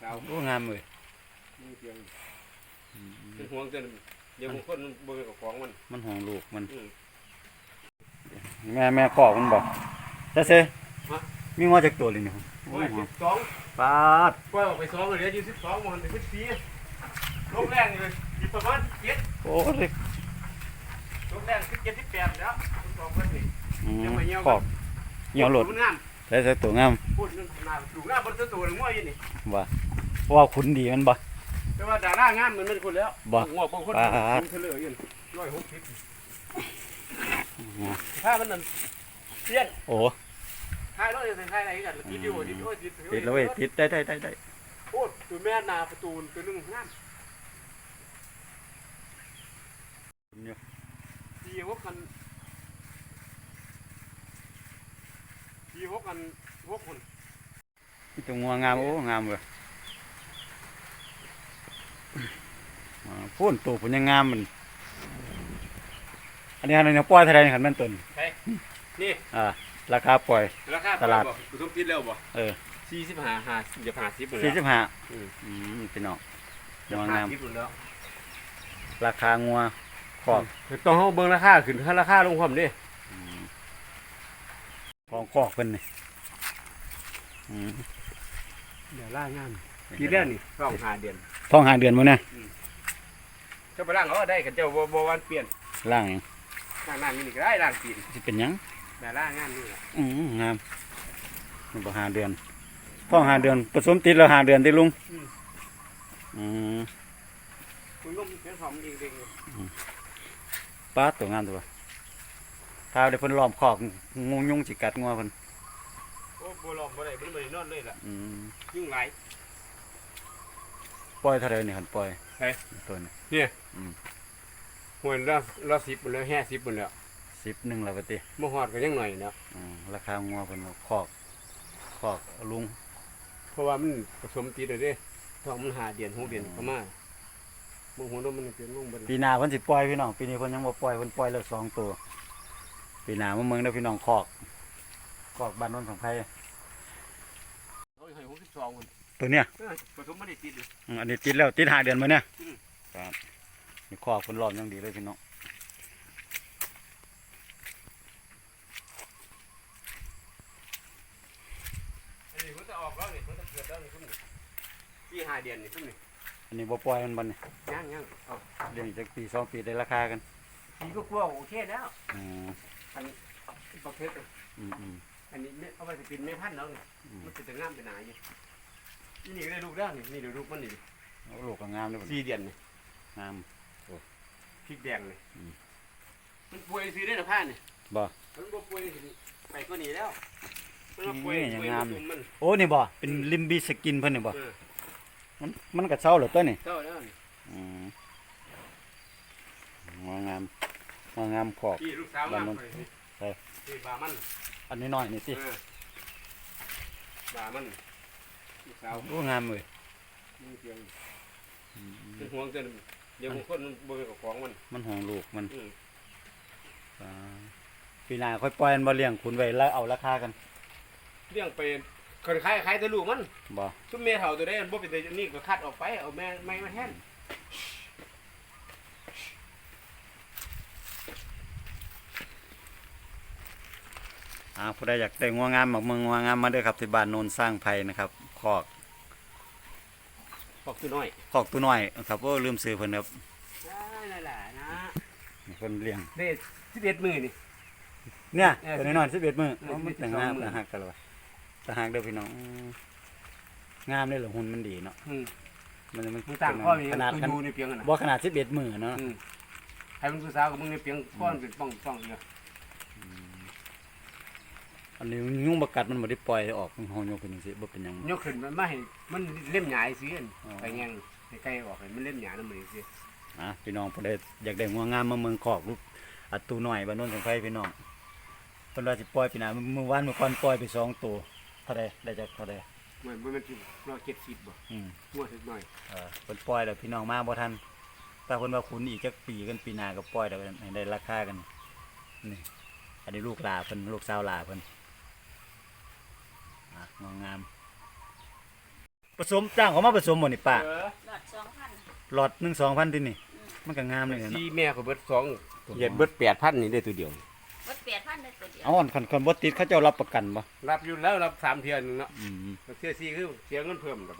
สาวโอ้งามเลยมึงเพียงเป็นห่วงจนเดี๋ยวบางคนมันบ่เป็นกับของมัน มันห่วงลูกมันอืมแม่แม่ขอกมันบอกจะเซ่ฮะมีงอจากตัวเลยนี่ครับโอ้ยสิบสองปาดปล่อยออกไปสองเหลืออยู่สิบสองมันเป็นสิบสี่ลงแรงเลยอยู่ประมาณสิบเจ็ดโอ้ยลงแรงสิบเจ็ดสิบแปดแล้วสิบสองคนนี่อืมยังไม่เหี่ยวขอกเหี่ยวหลด มันงามใส่ใส่ตัวงามพูดเรื่องหน้าถูกหน้าบนตัวงัวอยู่นี่ว่าเพราะว่าขุนดีมันบ่แต่ว่าดารางามมันมันคนแล้วบ่งัวบางคนปาดมันเฉลยอยู่ร้อยหกสิบถ้ามันนั่นเตี้ยนโอ้ท้ายรถจะท้ายอะไรกันติดอยู่ติดโอ้ยติดติดแล้วเว้ยติดได้ได้ได้ได้โอ้ยตัวแม่นาประตูตัวนึงงามดีพวกกันดีพว กกันพวกคนมีตัวงัวงามโอ้งามเลยอ่าพูนตัวผลยังงามมัน อันนี้อันนี้ปล่อยเท่าไหรนี่ครับแม่นต้นนี่อ่าราคาปล่อยราคาตลาดกูต้องติดแล้วบ่เออสี่สิบห้าห้าจะผ่าสิบเลยสี่สิบห้าอืมอืมพี่น้องจะงัวผ่างามสิบแล้วราคางัวขอบต้องเอาเบิ่งราคาขึ้นถ้าราคาลงความดิ ของขอกเป็นนี่อืมเดี๋ยวล่างามปีแรกนี่สองห้าเดือนท้องหาเดือนมั้งเนี่ยเจ้าไปล่างเอาได้กันเจ้าบ่บ่วันเปลี่ยนล่างหยังล่างน้ำนี่ก็ได้ล่างตีนสิเป็นหยังแต่ล่างงามนี่แหละอืมงามนี่บ่หาเดือนท้องหาเดือนผสมติดแล้วหาเดือนติลุงอืมคุณก็มีเพียงของเองเองป้าดตัวงามตัว ถ้าได้เพิ่นล้อมคอกงูยุงสิกัดงัวเพิ่นโอ้บ่ลองบ่ได้บ่ได้นอนเลยล่ะอืมยุ่งหลายปล่อยเท่าไหร่นี่คันปล่อยใช่ตัวนี้เนี่ยอืมหวยละละสิบหมดแล้วแห่สิบหมดแล้วสิบหนึ่งแล้วปติบ่ฮอดก็ยังหน่อยเนาะอืมราคางัวเพิ่นว่าคอกคอกลุง เพราะว่ามันผสมติดเลยเด้ท้องมันหาเดือนหกเดือนก็มาบ่ฮู้ว่ามันเป็นลงเบิ่ปีหน้าเพิ่นสิปล่อยพี่น้องปีนี้เพิ่นยังบ่ปล่อยเพิ่นปล่อยแล้วสองตัว ปีหน้ามาเมืองเด้อพี่น้องคอกคอกบ้านโนนสังไผโอ้ยให้62คนตัวเนี้ยเออผสมบ่ได้ติดเลยอืมอันนี้ติดแล้วติดหาเดือนมื้อเนี่ยอืมครับนี่คอกเพิ่นล้อมอย่างดีเลยพี่น้องอันนี้มันจะออกแล้วนี่มันจะเกิดแล้วนี่ซุ่มนี่ปีหาเดือนนี่ซุ่มนี่อันนี้บ่ปล่อยมันบ่นี่ยังยังเอาเดี๋ยวอีกจักปีสองปีได้ราคากันปีก็กลัวโอเคแล้วอืม บักเพชรอืมอืมอันนี้ไม่เอาไปสิเป็นไม่พันแล้วนี่อืมมันเป็นแต่งามเป็นหนาอยู่นี่นี่ก็ได้ลูกแล้วนี่นี่เดี๋ยวลูกมันนี่โอ้ลูกก็งามเลยบ่นี่สี่เดือนนี่งาม พริกแดงนี่อืม มันป่วยซื้อได้หรือผ้านี่บ่มันบ่ป่วยสิไปก็หนีแล้วมันมาป่วยนี่ยังป่วยงามตุ่มมันโอ้นี่บ่เป็นลิมบีสกินเพิ่นนี่บ่เออมันมันก็เศร้าเหรอตัวนี่เท่าแล้วนี่อืมงางาม งางามขอบ พี่ลูกสาวบ้านมามันไปไปพี่บามันอันนี้น้อยนี่สิเออบามันลูกสาวโอ้งามเลยมึงเพียงเป็นห่วงจนเดี๋ยวบางคนมันบ่เป็นกับของมันมันห่วงลูกมันอืมอ่าปีหน้าค่อยปล่อยมันบ่เลี้ยงคุณไว้แล้วเอาราคากันเลี้ยงไปคนขายขายแต่ลูกมันบ่ ซุมแม่เฒ่าตัวได้มันบ่เป็นแต่นี่ก็คัดออกไปเอาแม่ไม่มาแทน อ่าผู้ใดอยากได้งัวงามมาเมืองงัวงามมาเด้อครับที่บ้านโนนสร้างไผ่นะครับคอกออกตัวน้อยคอกตัวน้อยครับโอ้ลืมซื้อเพิ่นครับได้ล่ะนะเพิ่นเลี้ยงเด็ด11มื้อนี่เนี่ยเออตัวน้อยๆ11มื้อเอออ๋อมัน11แต่งงามมื้อแต่หักกันเลยแต่หักเด้อพี่น้องอืมงามเลยเหรอหุ่นมันดีเนาะอืมมันมันมึงต่างข้อนี้ขนาดกูกันอยู่ในเพียงนั่นน่ะบ่ขนาด11มื้อเนาะอืมให้มันผู้สาวกับมึงในเพียงข้อมันเป็นป้องป้องเนี่ย อันนี้ยุงบ่กัดมันบ่ได้ปล่อยออกมันเฮายกขึ้นจังซี่บ่เป็นหยังยกขึ้นมันมาให้มันเล่มหยายสิอันอ๋อไปแงงให้ไกลออกให้มันเล่มหยายนำมือสิอะพี่น้องผู้ใดอยากได้งัวงามมาเมืองคอกลูกอัดตูน้อยบ้านโนนสังไฟพี่น้องเพิ่นว่าสิปล่อยปีหน้ามื้อวานมื้อก่อนปล่อยไปสองตัวเท่าใดได้จักเท่าใดเหมือนมันเป็นร้อยเจ็ดสิบบ่อืมมั่วสักหน่อยเออเพิ่นปล่อยแล้วพี่น้องมาบ่ทันแต่เพิ่นว่าขุนอีกจักปีกันปีหน้าก็ปล่อยแล้วให้ได้ราคากันนี่อันนี้ลูกหลาเพิ่นลูกสาวหลาเพิ่นอะ งามงาม ผสมจ้างเขามาผสมหมดนี่ป้าเออหลอดสองพันหลอดหนึ่งสองพันที่นี่ มันก็งามเลยเนาะที่แม่เขาเบิดสองเหยียดเบิดแปดพันนี่ได้ตัวเดียววัดแปดพันได้ตัวเดียวเอาอันคันคันบ่ติดเขาเจ้ารับประกันบ่รับอยู่แล้วรับสามเทือนหนึงเนาะอืม เทือสี่คือเสียเงินเพิ่มกับ